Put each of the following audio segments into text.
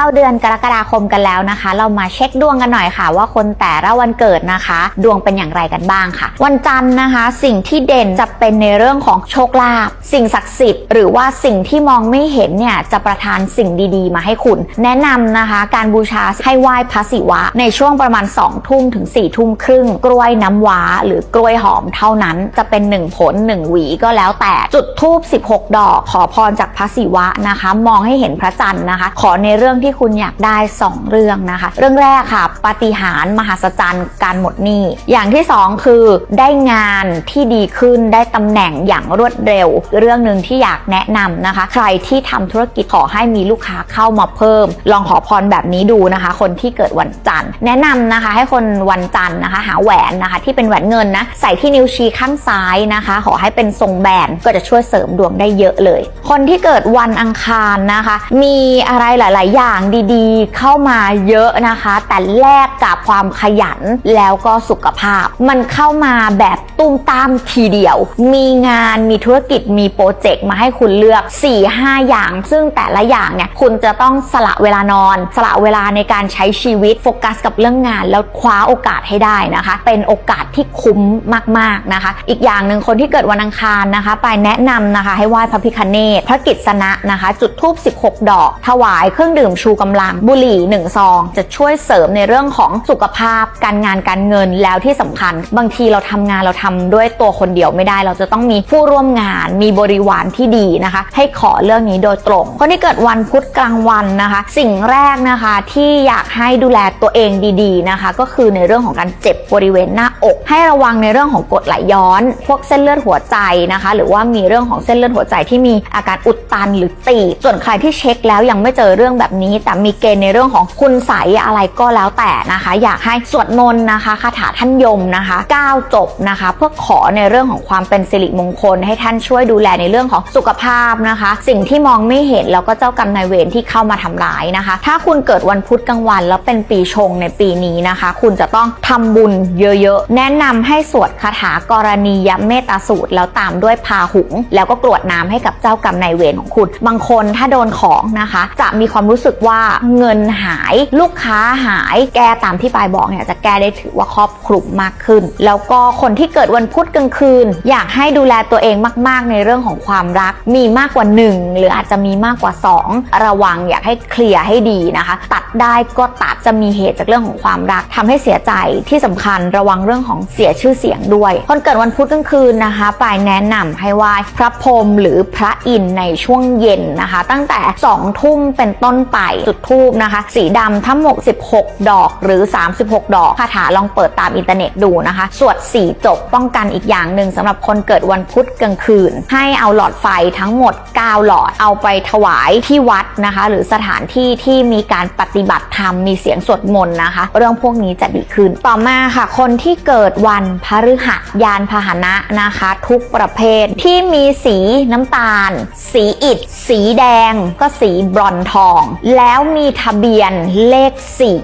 เข้าเดือนกรกฎาคมกันแล้วนะคะ เรามาเช็คดวงกันหน่อยค่ะ ว่าคนแต่ละวันเกิดนะคะ ดวงเป็นอย่างไรกันบ้างค่ะ วันจันทร์นะคะ สิ่งที่เด่นจะเป็นในเรื่องของโชคลาภสิ่งศักดิ์สิทธิ์หรือว่าสิ่งที่มองไม่เห็นเนี่ยจะประทานสิ่งดีๆ มาให้คุณ แนะนำนะคะ การบูชาให้ไหว้พระศิวะ ในช่วงประมาณ2ทุ่มถึง4ทุ่มครึ่ง กล้วยน้ำว้า หรือกล้วยหอมเท่านั้นจะเป็น 1 ผล 1 หวีก็แล้วแต่จุดทูบ16 ดอก ขอพรจากพระศิวะนะคะ มองให้เห็นพระจันทร์นะคะ ขอในเรื่องที่คุณอยากได้ 2 เรื่องนะคะ เรื่องแรกค่ะปาฏิหาริย์มหัศจรรย์การหมดหนี้ อย่างที่ 2 คือได้งานที่ดีขึ้นได้ตำแหน่งอย่างรวดเร็ว เรื่องหนึ่งที่อยากแนะนำนะคะ ใครที่ทำธุรกิจขอให้มีลูกค้าเข้ามาเพิ่ม ลองขอพรแบบนี้ดูนะคะ คนที่เกิดวันจันทร์ แนะนำนะคะให้คนวันจันทร์นะคะ หาแหวนนะคะ ที่เป็นแหวนเงินนะใส่ที่นิ้วชี้ข้างซ้ายนะคะ ขอให้เป็นทรงแบนก็จะช่วยเสริมดวงได้เยอะเลย คนที่เกิดวันอังคารนะคะ มีอะไรหลาย ๆ อย่างดีๆ เข้ามาเยอะนะคะ แต่แลกกับความขยันแล้วก็สุขภาพ มันเข้ามาแบบตุ้มตามทีเดียว มีงานมีธุรกิจมีโปรเจกต์มาให้คุณเลือก 4-5 อย่าง ซึ่งแต่ละอย่างเนี่ยคุณจะต้องสละเวลานอน สละเวลาในการใช้ชีวิตโฟกัสกับเรื่องงาน แล้วคว้าโอกาสให้ได้นะคะ เป็นโอกาสที่คุ้มมากๆนะคะ อีกอย่างหนึ่งคนที่เกิดวันอังคารนะคะ ไปแนะนำนะคะ ให้ไหว้พระพิคเนตพระกิษณะนะคะ จุดธูป16 ดอก ถวายเครื่องดื่มชูกำลังบุหรี่1ซองจะช่วยเสริมในเรื่องของสุขภาพ การงานการเงินแล้วที่สำคัญ บางทีเราทำงานเราทำด้วยตัวคนเดียวไม่ได้ เราจะต้องมีผู้ร่วมงานมีบริวารที่ดีนะคะ ให้ขอเรื่องนี้โดยตรงคนที่เกิดวันพุธกลางวันนะคะ สิ่งแรกนะคะที่อยากให้ดูแลตัวเองดีๆนะคะ ก็คือในเรื่องของการเจ็บบริเวณหน้าอก ให้ระวังในเรื่องของกรดไหลย้อน พวกเส้นเลือดหัวใจนะคะ หรือว่ามีเรื่องของเส้นเลือดหัวใจที่มีอาการอุดตันหรือตีบส่วนใครที่เช็คแล้วยังไม่เจอเรื่องแบบนี้แต่มีเกณฑ์ในเรื่องของคุณใสอะไรก็แล้วแต่นะคะ อยากให้สวดมนต์นะคะคาถาท่านยมนะคะก้าวจบนะคะ เพื่อขอในเรื่องของความเป็นสิริมงคล ให้ท่านช่วยดูแลในเรื่องของสุขภาพนะคะ สิ่งที่มองไม่เห็นแล้วก็เจ้ากรรมนายเวรที่เข้ามาทำร้ายนะคะ ถ้าคุณเกิดวันพุธกลางวัน แล้วเป็นปีชงในปีนี้นะคะ คุณจะต้องทำบุญเยอะๆ แนะนำให้สวดคาถากรณียเมตตาสูตร แล้วตามด้วยพาหุง แล้วก็กรวดน้ำให้กับเจ้ากรรมนายเวรของคุณ บางคนถ้าโดนของนะคะ จะมีความรู้สึกว่าเงินหายลูกค้าหายแก้ตามที่ปายบอกเนี่ยจะแก้ได้ถือว่าครอบคลุมมากขึ้น แล้วก็คนที่เกิดวันพุธกลางคืน อยากให้ดูแลตัวเองมาก ๆ ในเรื่องของความรัก มีมากกว่า 1 หรืออาจจะมีมากกว่า 2 ระวังอยากให้เคลียร์ให้ดีนะคะ ตัดได้ก็ตัดจะมีเหตุจากเรื่องของความรักทำให้เสียใจที่สำคัญระวังเรื่องของเสียชื่อเสียงด้วย คนเกิดวันพุธกลางคืนนะคะปายแนะนำให้ไหว้พระพรหมหรือพระอินทร์ในช่วงเย็นนะคะ ตั้งแต่2ทุ่มเป็นต้นไปจุดทูบนะคะ สีดำทั้งหมด 16 ดอกหรือ 36 ดอกคาถาลองเปิดตามอินเทอร์เน็ตดูนะคะ สวดสี่จบป้องกันอีกอย่างหนึ่งสำหรับคนเกิดวันพุธกลางคืน ให้เอาหลอดไฟทั้งหมด 9 หลอดเอาไปถวายที่วัดนะคะ หรือสถานที่ที่มีการปฏิบัติธรรมมีเสียงสวดมนต์นะคะ เรื่องพวกนี้จะดีขึ้นต่อมาค่ะ คนที่เกิดวันพฤหัสยานพาหนะนะคะ ทุกประเภทที่มีสีน้ำตาล สีอิฐ สีแดง ก็สีบรอนทองแล้วมีทะเบียนเลข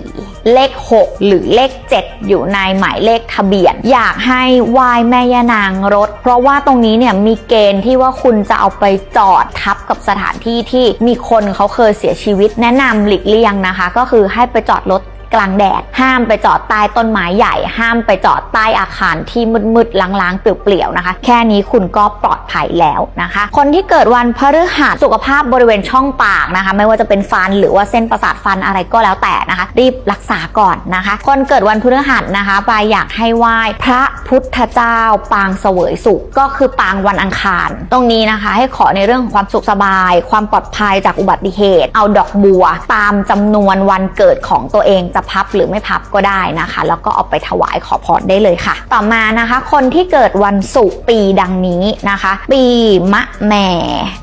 4 เลข 6 หรือเลข 7 อยู่ในหมายเลขทะเบียน อยากให้วายแม่ยานางรถ เพราะว่าตรงนี้เนี่ยมีเกณฑ์ที่ว่าคุณจะเอาไปจอดทับกับสถานที่ที่มีคนเขาเคยเสียชีวิตแนะนำหลีกเลี่ยงนะคะ ก็คือให้ไปจอดรถ กลางแดด ห้ามไปจอดใต้ต้นไม้ใหญ่ ห้ามไปจอดใต้อาคารที่มืดๆล้างๆเปลี่ยวๆนะคะ แค่นี้คุณก็ปลอดภัยแล้วนะคะ คนที่เกิดวันพฤหัสสุขภาพบริเวณช่องปากนะคะ ไม่ว่าจะเป็นฟันหรือว่าเส้นประสาทฟันอะไรก็แล้วแต่นะคะ รีบรักษาก่อนนะคะ คนเกิดวันพฤหัสนะคะปายอยากให้ไหว้พระพุทธเจ้า ปางเสวยสุขก็คือปางวันอังคาร ตรงนี้นะคะ ให้ขอในเรื่องของความสุขสบาย ความปลอดภัยจากอุบัติเหตุ เอาดอกบัว ตามจำนวนวันเกิดของตัวเองจะพับหรือไม่พับก็ได้นะคะ แล้วก็เอาไปถวายขอพรได้เลยค่ะ ต่อมานะคะ คนที่เกิดวันศุกร์ปีดังนี้นะคะ ปีมะแม่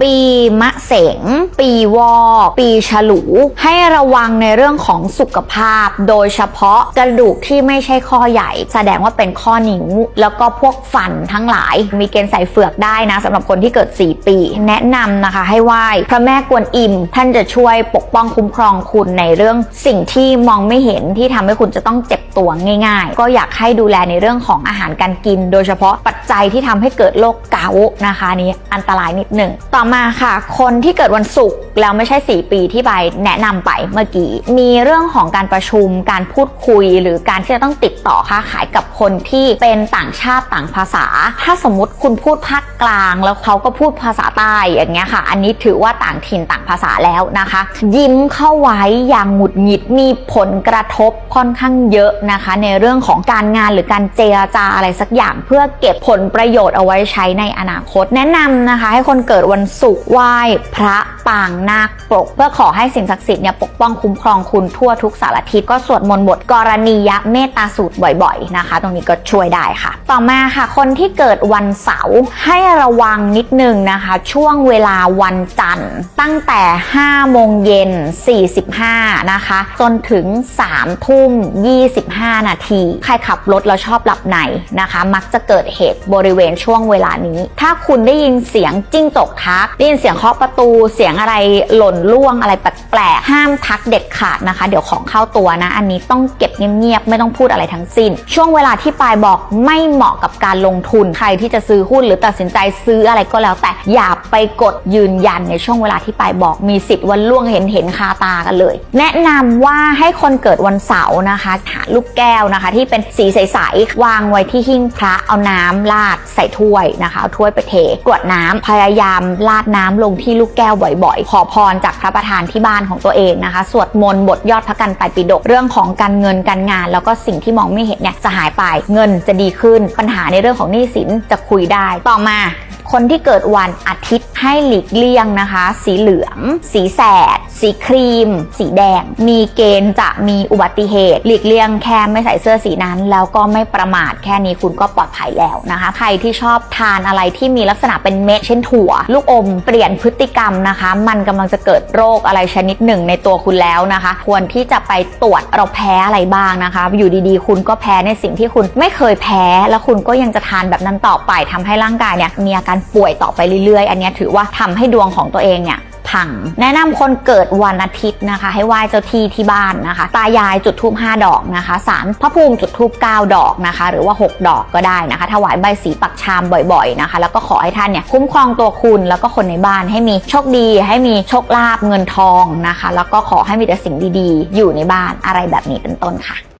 ปีมะเสง ปีวอกปีฉลู ให้ระวังในเรื่องของสุขภาพ โดยเฉพาะกระดูกที่ไม่ใช่ข้อใหญ่ แสดงว่าเป็นข้อนิ้ว แล้วก็พวกฟันทั้งหลาย มีเกณฑ์ใส่เฟือกได้นะสำหรับคนที่เกิด 4 ปี แนะนำนะคะให้ไหว้พระแม่กวนอิม ท่านจะช่วยปกป้องคุ้มครองคุณในเรื่องสิ่งที่มองไม่เห็นที่ทำให้คุณจะต้องเจ็บตัวง่าย ๆ ก็อยากให้ดูแลในเรื่องของอาหารการกิน โดยเฉพาะปัจจัยที่ทำให้เกิดโรคเกาต์นะคะนี้อันตรายนิดหนึ่งต่อมาค่ะ คนที่เกิดวันศุกร์แล้วไม่ใช่ 4 ปีที่ใบแนะนำไปเมื่อกี้ มีเรื่องของการประชุมการพูดคุย หรือการที่จะต้องติดต่อค้าขายกับคนที่เป็นต่างชาติต่างภาษา ถ้าสมมติคุณพูดภาคกลางแล้วเขาก็พูดภาษาใต้อย่างเงี้ยค่ะ อันนี้ถือว่าต่างถิ่นต่างภาษาแล้วนะคะ ยิ้มเข้าไว้อย่างหงุดหงิดมีผลกระทบค่อนข้างเยอะนะคะ ในเรื่องของการงานหรือการเจรจาอะไรสักอย่างเพื่อเก็บผลประโยชน์เอาไว้ใช้ในอนาคต แนะนำนะคะ ให้คนเกิดวันศุกร์ไหว้พระปางนาคปก เพื่อขอให้สิ่งศักดิ์สิทธิ์เนี่ยปกป้องคุ้มครองคุณทั่วทุกสารทิศก็สวดมนต์บทกรณียเมตตาสูตรบ่อยๆนะคะ ตรงนี้ก็ช่วยได้ค่ะ ต่อมาค่ะ คนที่เกิดวันเสาร์ให้ระวังนิดนึงนะคะ ช่วงเวลาวันจันทร์ ตั้งแต่5โมงเย็น 45 นะคะ จนถึง3ทุ่ม 25 นาที ใครขับรถแล้วชอบหลับในนะคะ มักจะเกิดเหตุบริเวณช่วงเวลานี้ ถ้าคุณได้ยินเสียงจิ้งจกทัก ได้ยินเสียงเคาะประตูเสียงอะไรหล่นล่วงอะไรแปลกๆห้ามทักเด็ดขาดนะคะ เดี๋ยวของเข้าตัวนะ อันนี้ต้องเก็บเงียบๆไม่ต้องพูดอะไรทั้งสิ้น ช่วงเวลาที่ปายบอกไม่เหมาะกับการลงทุนใครที่จะซื้อหุ้นหรือตัดสินใจซื้ออะไรก็แล้ว แต่อย่าไปกดยืนยันในช่วงเวลาที่ปายบอกมีสิทธิ์วันล่วงเห็นเห็นคาตากันเลย แนะนำว่าให้คนเกิดวันเสาร์นะคะหาลูกแก้วนะคะ ที่เป็นสีใสๆวางไว้ที่หิ้งพระเอาน้ำราดใส่ถ้วยนะคะเอาถ้วยไปเทกรวดน้ำพยายามราดน้ำลงที่ลูกแก้วบ่อยๆ ขอพรจากพระประธานที่บ้านของตัวเองนะคะ สวดมนต์บทยอดพระกันไปปิดกเรื่องของการเงินการงาน แล้วก็สิ่งที่มองไม่เห็นเนี่ยจะหายไปเงินจะดีขึ้น ปัญหาในเรื่องของหนี้สินจะคุยได้ต่อมาคนที่เกิดวันอาทิตย์ให้หลีกเลี่ยงนะคะ สีเหลือง สีแสด สีครีม สีแดง มีเกณฑ์จะมีอุบัติเหตุ หลีกเลี่ยงแค่ไม่ใส่เสื้อสีนั้น แล้วก็ไม่ประมาทแค่นี้คุณก็ปลอดภัยแล้วนะคะ ใครที่ชอบทานอะไรที่มีลักษณะเป็นเม็ดเช่นถั่ว ลูกอมเปลี่ยนพฤติกรรมนะคะ มันกำลังจะเกิดโรคอะไรชนิดหนึ่งในตัวคุณแล้วนะคะ ควรที่จะไปตรวจเราแพ้อะไรบ้างนะคะ อยู่ดีๆ คุณก็แพ้ในสิ่งที่คุณไม่เคยแพ้ แล้วคุณก็ยังจะทานแบบนั้นต่อไปทำให้ร่างกายเนี่ยมีอาการป่วยต่อไปเรื่อยๆ อันนี้ถือว่าทำให้ดวงของตัวเองเนี่ย พัง แนะนำคนเกิดวันอาทิตย์นะคะ ให้ไหว้เจ้าที่ที่บ้านนะคะ ตายายจุดทูบ5ดอกนะคะสารพระภูมิจุดทูบ9ดอกนะคะ หรือว่า 6 ดอกก็ได้นะคะ ถวายใบสีปักชามบ่อยๆนะคะ แล้วก็ขอให้ท่านเนี่ยคุ้มครองตัวคุณแล้วก็คนในบ้านให้มีโชคดี ให้มีโชคลาภเงินทองนะคะ แล้วก็ขอให้มีแต่สิ่งดีๆ อยู่ในบ้านอะไรแบบนี้เป็นต้นค่ะ